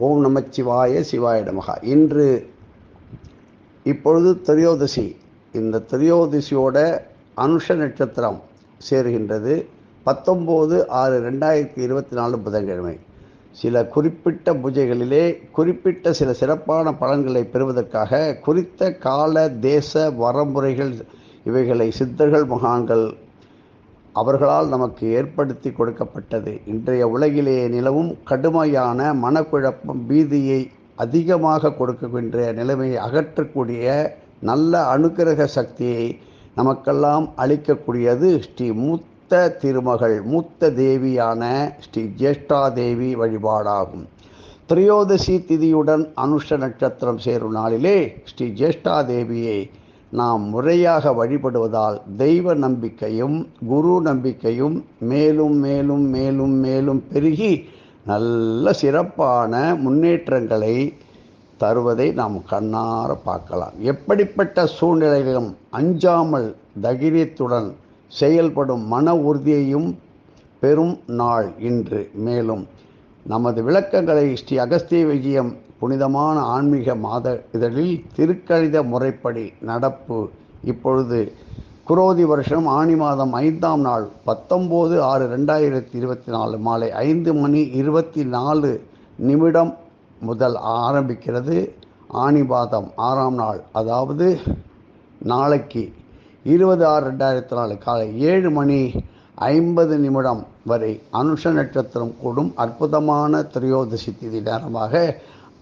ஓம் நமச்சிவாய சிவாய நமகா. இன்று இப்பொழுது திரையோதசி. இந்த திரையோதசியோட அனுஷ நட்சத்திரம் சேருகின்றது. பத்தொம்போது ஆறு ரெண்டாயிரத்தி இருபத்தி நாலு புதன்கிழமை. சில குறிப்பிட்ட பூஜைகளிலே குறிப்பிட்ட சில சிறப்பான பலன்களை பெறுவதற்காக குறித்த கால தேச வரமுறைகள் இவைகளை சித்தர்கள் மகான்கள் அவர்களால் நமக்கு ஏற்படுத்தி கொடுக்கப்பட்டது. இன்றைய உலகிலே நிலவும் கடுமையான மனக்குழப்பம் பீதியை அதிகமாக கொடுக்கின்ற நிலைமையை அகற்றக்கூடிய நல்ல அனுக்கிரக சக்தியை நமக்கெல்லாம் அளிக்கக்கூடியது ஸ்ரீ மூத்த திருமகள் மூத்த தேவியான ஸ்ரீ ஜேஷ்டா தேவி வழிபாடாகும். திரையோதசி திதியுடன் அனுஷ நட்சத்திரம் சேரும் நாளிலே ஸ்ரீ ஜேஷ்டா தேவியை நாம் முறையாக வழிபடுவதால் தெய்வ நம்பிக்கையும் குரு நம்பிக்கையும் மேலும் மேலும் மேலும் மேலும் பெருகி நல்ல சிறப்பான முன்னேற்றங்களை தருவதை நாம் கண்ணார பார்க்கலாம். எப்படிப்பட்ட சூழ்நிலைகளிலும் அஞ்சாமல் தைரியத்துடன் செயல்படும் மன உறுதியையும் பெரும் நாள் இன்று. மேலும் நமது விளக்கங்களை ஸ்ரீ அகஸ்திய விஜயம் புனிதமான ஆன்மீக மாத இதழில் திருக்கழித முறைப்படி நடப்பு. இப்பொழுது குரோதி வருஷம் ஆணி மாதம் ஐந்தாம் நாள் பத்தொம்போது ஆறு ரெண்டாயிரத்தி இருபத்தி நாலு மாலை ஐந்து மணி இருபத்தி நாலு நிமிடம் முதல் ஆரம்பிக்கிறது. ஆணி மாதம் ஆறாம் நாள் அதாவது நாளைக்கு இருபது ஆறு ரெண்டாயிரத்தி நாலு காலை ஏழு மணி ஐம்பது நிமிடம் வரை அனுஷ நட்சத்திரம் கூடும் அற்புதமான திரையோதசி திதி நேரமாக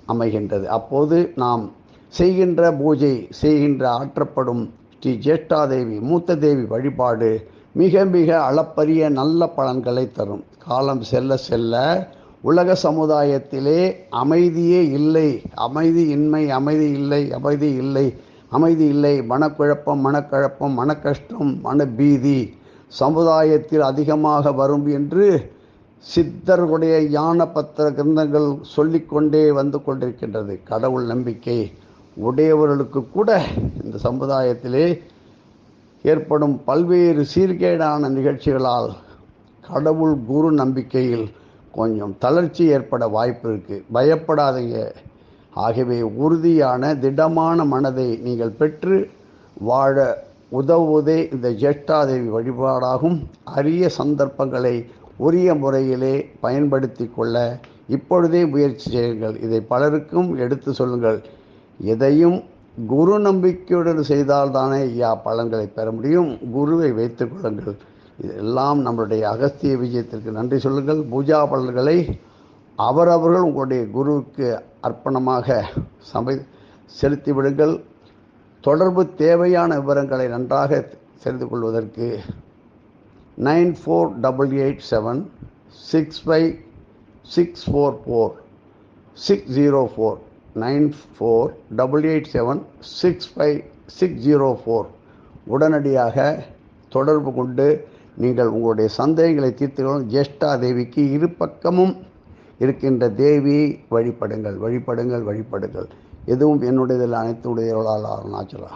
அமைகின்றது. அப்போது நாம் செய்கின்ற பூஜை செய்கின்ற ஆற்றப்படும் ஸ்ரீ ஜேஷ்டாதேவி மூத்த தேவி வழிபாடு மிக மிக அளப்பரிய நல்ல பலன்களை தரும். காலம் செல்ல செல்ல உலக சமுதாயத்திலே அமைதியே இல்லை அமைதி இன்மை அமைதி இல்லை அமைதி இல்லை அமைதி இல்லை மனக்குழப்பம் மனக்கழப்பம் மனக்கஷ்டம் மனபீதி சமுதாயத்தில் அதிகமாக வரும் என்று சித்தர்களுடைய ஞான பத்திர கிரந்தங்கள் சொல்லிக்கொண்டே வந்து கொண்டிருக்கின்றது. கடவுள் நம்பிக்கை உடையவர்களுக்கு கூட இந்த சமுதாயத்திலே ஏற்படும் பல்வேறு சீர்கேடான நிகழ்ச்சிகளால் கடவுள் குரு நம்பிக்கையில் கொஞ்சம் தளர்ச்சி ஏற்பட வாய்ப்பு இருக்குது பயப்படாதீங்க. ஆகவே உறுதியான திடமான மனதை நீங்கள் பெற்று வாழ உதவுவதே இந்த ஜேஷ்டாதேவி வழிபாடாகும். அரிய சந்தர்ப்பங்களை உரிய முறையிலே பயன்படுத்தி கொள்ள இப்பொழுதே முயற்சி செய்யுங்கள். இதை பலருக்கும் எடுத்து சொல்லுங்கள். எதையும் குரு நம்பிக்கையுடன் செய்தால்தானே ஐயா பலன்களை பெற முடியும்? குருவை வைத்துக் கொள்ளுங்கள். இதெல்லாம் நம்மளுடைய அகஸ்திய விஜயத்திற்கு நன்றி சொல்லுங்கள். பூஜா பலன்களை அவரவர்கள் உங்களுடைய குருவுக்கு அர்ப்பணமாக சமை செலுத்தி விடுங்கள். தொடர்பு தேவையான விவரங்களை நன்றாக தெரிந்து கொள்வதற்கு nine four double eight seven six five six four four six zero four nine four double eight seven six five six zero four உடனடியாக தொடர்பு கொண்டு நீங்கள் உங்களுடைய சந்தேகங்களை தீர்த்துக்கொள்ளும் ஜேஷ்டா தேவிக்கு இரு பக்கமும் இருக்கின்ற தேவியை வழிபடுங்கள் வழிபடுங்கள் வழிபடுங்கள். எதுவும் என்னுடையதில் அனைத்து உடையவர்களால் அருணாச்சலா.